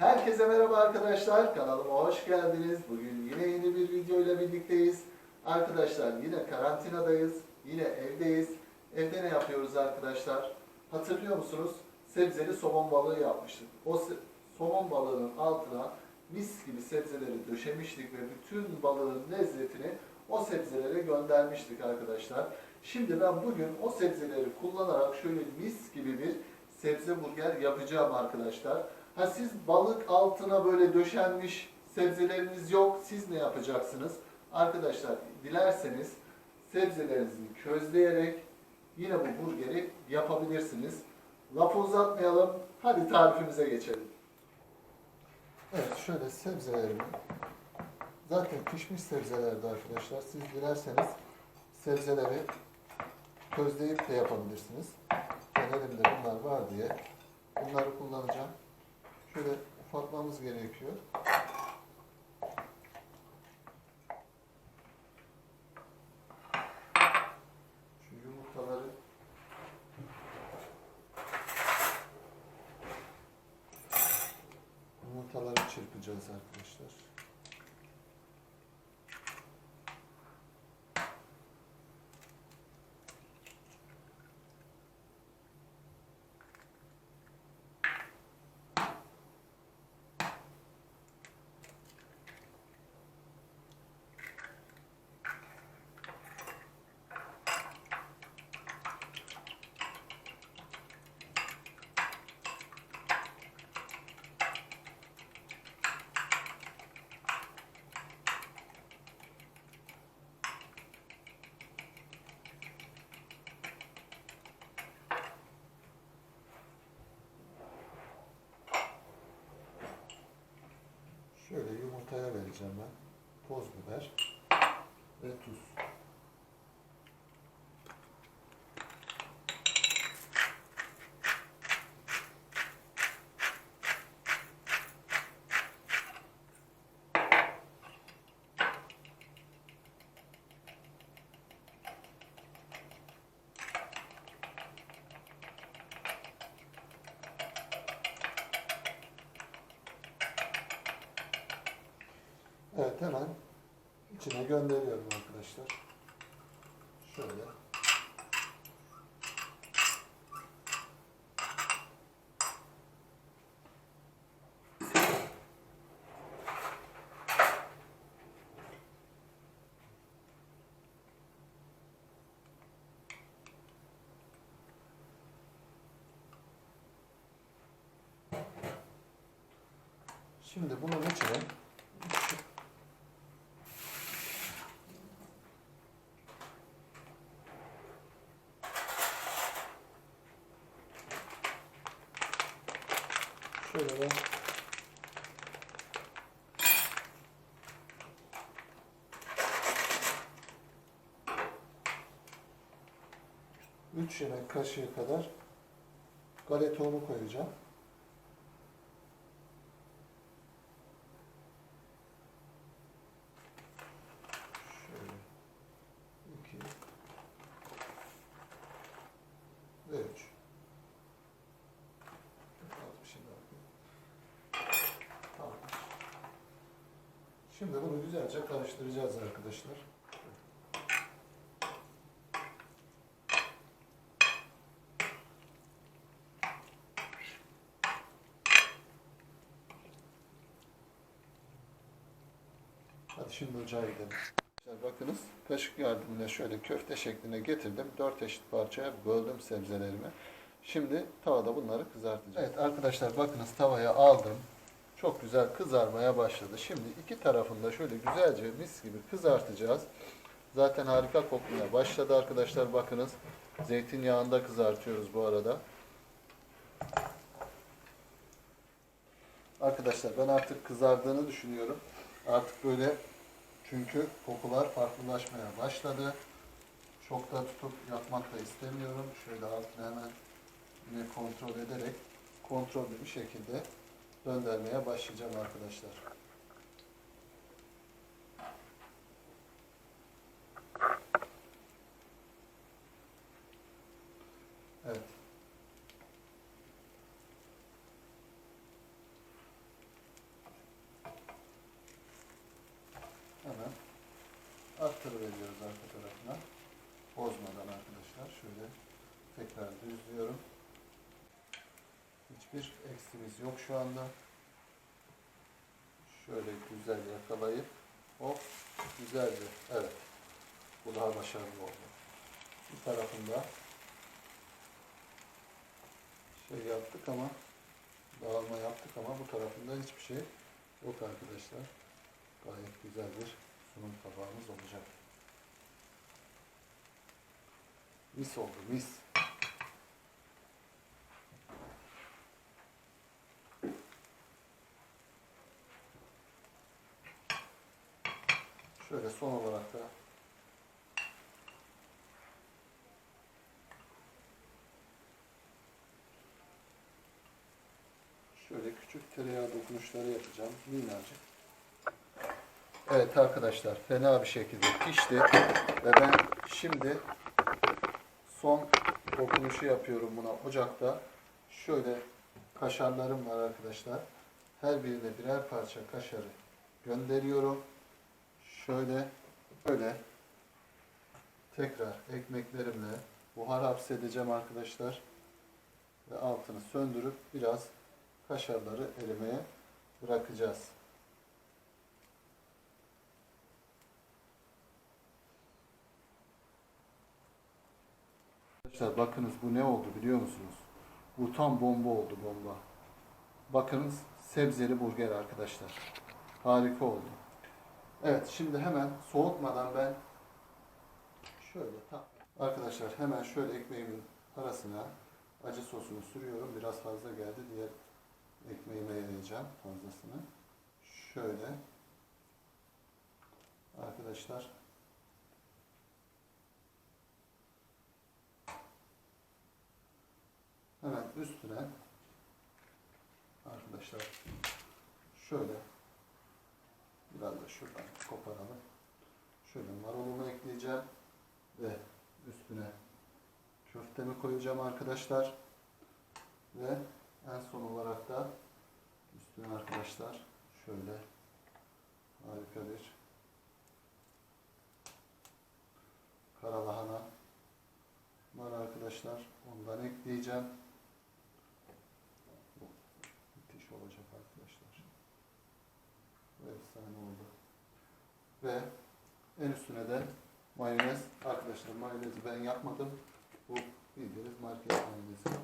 Herkese merhaba arkadaşlar. Kanalıma hoş geldiniz. Bugün yine yeni bir video ile birlikteyiz. Arkadaşlar yine karantinadayız. Yine evdeyiz. Evde ne yapıyoruz arkadaşlar? Hatırlıyor musunuz? Sebzeli somon balığı yapmıştık. O somon balığının altına mis gibi sebzeleri döşemiştik ve bütün balığın lezzetini o sebzelere göndermiştik arkadaşlar. Şimdi ben bugün o sebzeleri kullanarak şöyle mis gibi bir sebze burger yapacağım arkadaşlar. Ha siz balık altına böyle döşenmiş sebzeleriniz yok. Siz ne yapacaksınız? Arkadaşlar dilerseniz sebzelerinizi közleyerek yine bu burgeri yapabilirsiniz. Lafı uzatmayalım. Hadi tarifimize geçelim. Evet şöyle sebzelerimi zaten pişmiş sebzelerdi arkadaşlar. Siz dilerseniz sebzeleri közleyip de yapabilirsiniz. Ben elimde bunlar var diye bunları kullanacağım. Şöyle ufaltmamız gerekiyor. Şu yumurtaları yumurtaları çırpacağız arkadaşlar. Şöyle vereceğim ben. Toz biber ve tuz. Hemen içine gönderiyorum arkadaşlar. Şöyle. Şimdi bunun içine Ben üç yemek kaşığı kadar galeta unu koyacağım. Şöyle iki ve üç. Az bir şey daha koyayım. Tamam. Şimdi bunu güzelce karıştıracağız arkadaşlar. Ocağa gidelim. Arkadaşlar bakınız kaşık yardımıyla şöyle köfte şekline getirdim. Dört eşit parçaya böldüm sebzelerimi. Şimdi tavada bunları kızartacağız. Evet arkadaşlar bakınız tavaya aldım. Çok güzel kızarmaya başladı. Şimdi iki tarafında şöyle güzelce mis gibi kızartacağız. Zaten harika kokmaya başladı arkadaşlar bakınız. Zeytinyağında kızartıyoruz bu arada. Arkadaşlar ben artık kızardığını düşünüyorum. Artık böyle çünkü kokular farklılaşmaya başladı. Çok da tutup yapmak da istemiyorum. Şöyle altını hemen yine kontrol ederek kontrollü bir şekilde döndürmeye başlayacağım arkadaşlar. veriyoruz arka tarafına. Bozmadan arkadaşlar şöyle tekrar düzlüyorum. Hiçbir eksimiz yok şu anda. Şöyle güzel yakalayıp hop güzelce evet bu daha başarılı oldu. Bir tarafında şey yaptık ama dağılma yaptık ama bu tarafında hiçbir şey yok arkadaşlar. Gayet güzel bir sunum tabağımız olacak. Mis oldu mis. Şöyle son olarak da şöyle küçük tereyağı dokunuşları yapacağım. Minnacık. Evet arkadaşlar fena bir şekilde pişti ve ben şimdi son dokunuşu yapıyorum buna ocakta. Şöyle kaşarlarım var arkadaşlar. Her birine birer parça kaşarı gönderiyorum. Şöyle böyle tekrar ekmeklerimle buhar hapsedeceğim arkadaşlar. Ve altını söndürüp biraz kaşarları erimeye bırakacağız. Arkadaşlar bakınız bu ne oldu biliyor musunuz? Bu tam bomba oldu bomba. Bakınız sebzeli burger arkadaşlar. Harika oldu. Evet şimdi hemen soğutmadan ben şöyle tam arkadaşlar hemen şöyle ekmeğimin arasına acı sosunu sürüyorum. Biraz fazla geldi. Diğer ekmeğime yayacağım fazlasını. Şöyle arkadaşlar hemen üstüne arkadaşlar şöyle biraz da şuradan koparalım. Şöyle marulumu ekleyeceğim ve üstüne köftemi koyacağım arkadaşlar. Ve en son olarak da üstüne arkadaşlar şöyle harika bir kara lahana var arkadaşlar. Ondan ekleyeceğim. Bu müthiş olacak arkadaşlar. Efsane oldu. Ve en üstüne de mayonez. Arkadaşlar mayonezi ben yapmadım. Bu bildiğiniz market mayonezi.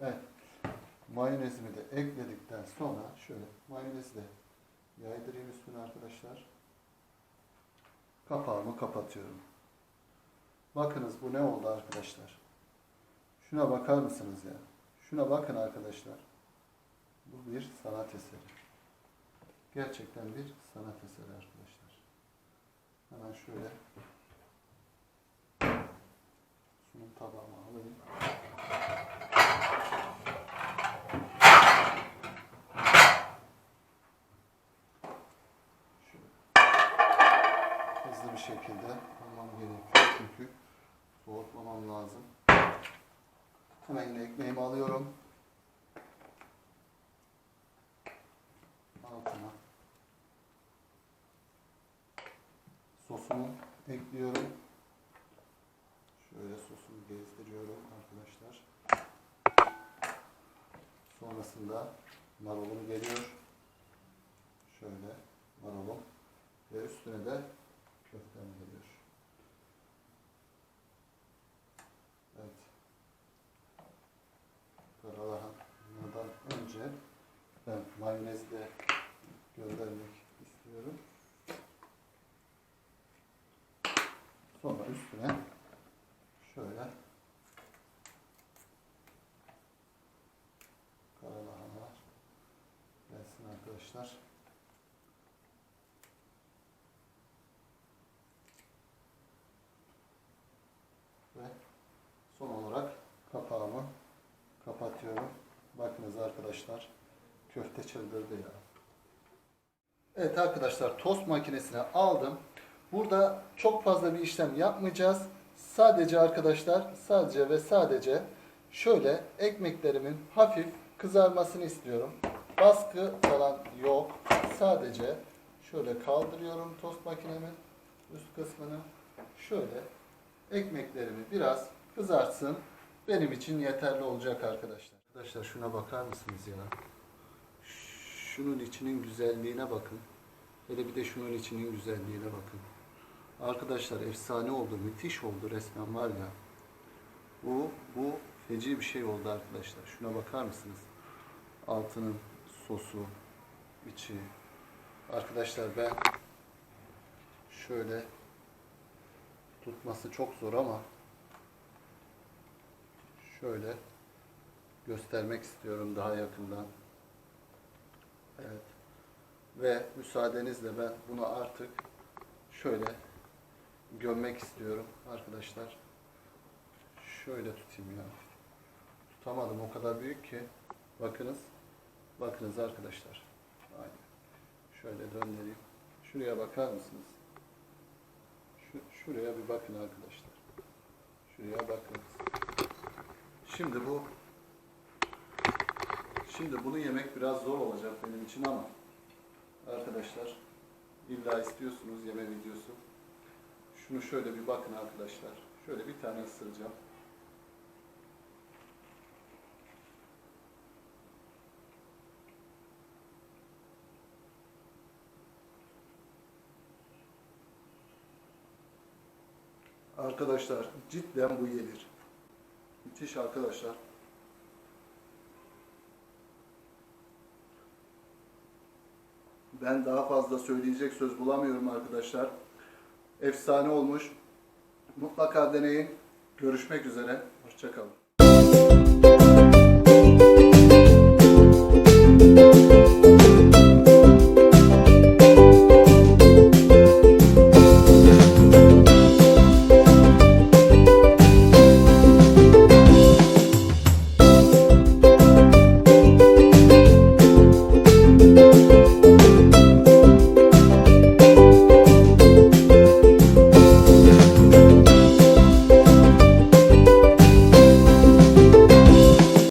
Evet. Mayonezimi de ekledikten sonra şöyle mayonezi de yaydırayım üstüne arkadaşlar. Kapağımı kapatıyorum. Bakınız bu ne oldu arkadaşlar. Şuna bakar mısınız ya? Şuna bakın arkadaşlar. Bu bir sanat eseri. Gerçekten bir sanat eseri arkadaşlar. Hemen şöyle sunum tabağıma alayım. Hızlı bir şekilde almam gerekiyor çünkü soğutmamam lazım. Hemen yine ekmeğimi alıyorum. Altına sosumu ekliyorum. Şöyle sosumu gezdiriyorum arkadaşlar. Sonrasında marulum geliyor. Şöyle marulum ve üstüne de köftem geliyor. Evet. Karalahanlardan önce ben mayonezi de göndermek istiyorum. Sonra üstüne şöyle karalahanlar gelsin arkadaşlar. Ve son olarak kapağımı kapatıyorum. Bakınız arkadaşlar köfte çıldırdı ya. Evet arkadaşlar tost makinesine aldım. Burada çok fazla bir işlem yapmayacağız. Sadece arkadaşlar sadece ve sadece şöyle ekmeklerimin hafif kızarmasını istiyorum. Baskı falan yok. Sadece şöyle kaldırıyorum tost makinemin üst kısmını. Şöyle ekmeklerimi biraz kızartsın. Benim için yeterli olacak arkadaşlar. Arkadaşlar şuna bakar mısınız ya? Şunun içinin güzelliğine bakın. Hele bir de şunun içinin güzelliğine bakın. Arkadaşlar efsane oldu, müthiş oldu resmen var ya. Bu, bu feci bir şey oldu arkadaşlar. Şuna bakar mısınız? Altının sosu, içi. Arkadaşlar ben şöyle tutması çok zor ama şöyle göstermek istiyorum daha yakından. Evet. Ve müsaadenizle ben bunu artık şöyle gömmek istiyorum arkadaşlar. Şöyle tutayım ya. Tutamadım o kadar büyük ki. Bakınız. Bakınız arkadaşlar. Aynen. Şöyle döndüreyim. Şuraya bakar mısınız? Şu, şuraya bir bakın arkadaşlar. Şuraya bakınız. Şimdi bu Şimdi bunu yemek biraz zor olacak benim için ama arkadaşlar illa istiyorsunuz yeme videosu. Şunu şöyle bir bakın arkadaşlar. Şöyle bir tane ısıracağım. Arkadaşlar cidden bu yenir. Müthiş arkadaşlar. Ben daha fazla söyleyecek söz bulamıyorum arkadaşlar. Efsane olmuş. Mutlaka deneyin. Görüşmek üzere. Hoşçakalın.